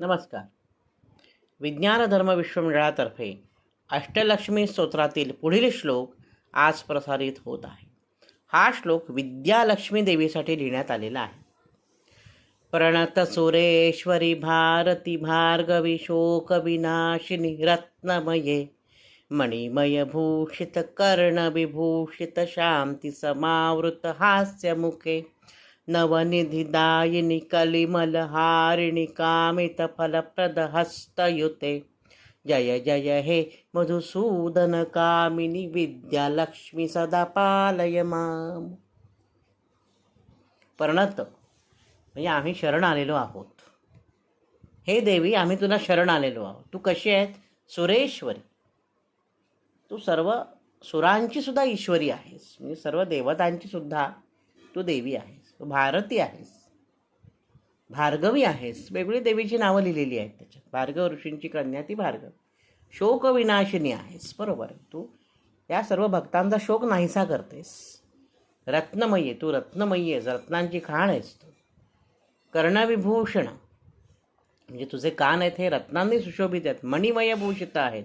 नमस्कार. विज्ञान धर्म विश्वमंडळातर्फे अष्टलक्ष्मी स्तोत्रातील पुढील श्लोक आज प्रसारित होत आहे. हा श्लोक विद्यालक्ष्मी देवीसाठी लिहिण्यात आलेला आहे. प्रणत सुरेश्वरी भारती भार्गवी शोक विनाशिनी रत्नमये मणिमय भूषित कर्ण विभूषित शांती समावृत हास्य मुखे नवनिधिदायिनी कलिमलहारिणि कामितफलप्रदहस्तयुते जय जय हे मधुसूदन कामिनी विद्यालक्ष्मी सदा पालय माम। प्रणत म्हणजे आम्ही शरण आलेलो आहोत। हे देवी आम्ही तुला शरण आलेलो आहोत। तू कशी आहेत सुरेश्वरी। तू सर्व सुरांची सुद्धा ईश्वरी आहेस। म्हणजे सर्व देवतांची सुद्धा तू देवी आहेस। तू भारती आहेस. भार्गवी आहेस. वेगळी देवीची नावं लिहिलेली आहेत त्याच्यात. भार्गव ऋषींची कन्या ती भार्गव. शोक विनाशिनी आहेस. बरोबर. तू या सर्व भक्तांचा शोक नाहीसा करतेस. रत्नमयी आहे तू रत्नमयी आहेस. रत्नांची खाण आहेस तू. कर्णविभूषण. म्हणजे तुझे कान आहेत हे रत्नांनी सुशोभित आहेत. मणिमय भूषित आहेत.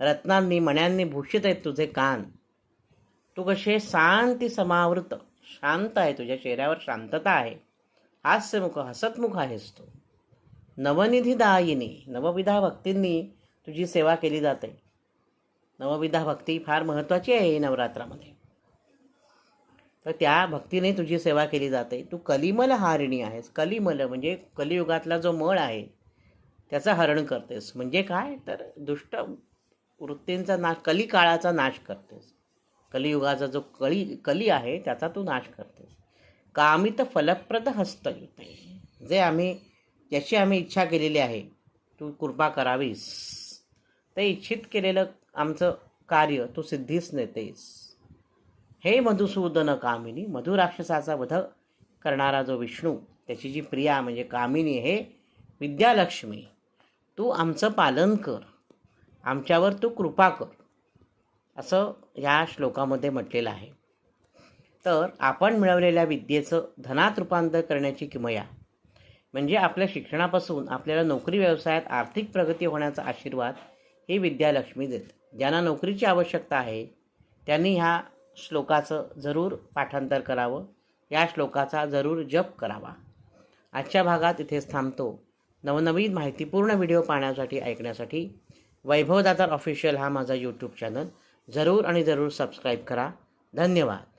रत्नांनी मण्यांनी भूषित आहेत तुझे कान. तू कसे शांती समावृत शांत आहे तुझ्या चेहऱ्यावर शांतता आहे. हास्यमुख हसतमुख आहेस तू. नवनिधीदायिनी नवविधा भक्तींनी तुझी सेवा केली जाते. नवविधा भक्ती फार महत्त्वाची आहे नवरात्रामध्ये. तर त्या भक्तीने तुझी सेवा केली जाते. तू कलिमल हारिणी आहेस. कलिमल म्हणजे कलियुगातला जो मळ आहे त्याचं हरण करतेस. म्हणजे काय? तर दुष्ट वृत्तींचा नाश कलिकाळाचा नाश करतेस. कलियुगाचा जो कळी कली आहे त्याचा तू नाश करतेस कामित फलप्रद हस्त येते जे आम्ही ज्याची आम्ही इच्छा केलेली आहे तू कृपा करावीस. ते इच्छित केलेलं आमचं कार्य तू सिद्धीस नेतेस. हे मधुसूदन कामिनी मधुराक्षसाचा वध करणारा जो विष्णू त्याची जी प्रिया म्हणजे कामिनी हे विद्यालक्ष्मी तू आमचं पालन कर. आमच्यावर तू कृपा कर. असं या श्लोकामध्ये म्हटलेलं आहे. तर आपण मिळवलेल्या विद्येचं धनात रूपांतर करण्याची किमया म्हणजे आपल्या शिक्षणापासून आपल्याला नोकरी व्यवसायात आर्थिक प्रगती होण्याचा आशीर्वाद ही विद्यालक्ष्मी देते. ज्यांना नोकरीची आवश्यकता आहे त्यांनी ह्या श्लोकाचं जरूर पाठांतर करावं. या श्लोकाचा जरूर जप करावा. आजच्या भागात इथेच थांबतो. नवनवीन माहितीपूर्ण व्हिडिओ पाहण्यासाठी ऐकण्यासाठी वैभव दातार ऑफिशियल हा माझा यूट्यूब चॅनल जरूर आणि जरूर सबस्क्राईब करा. धन्यवाद.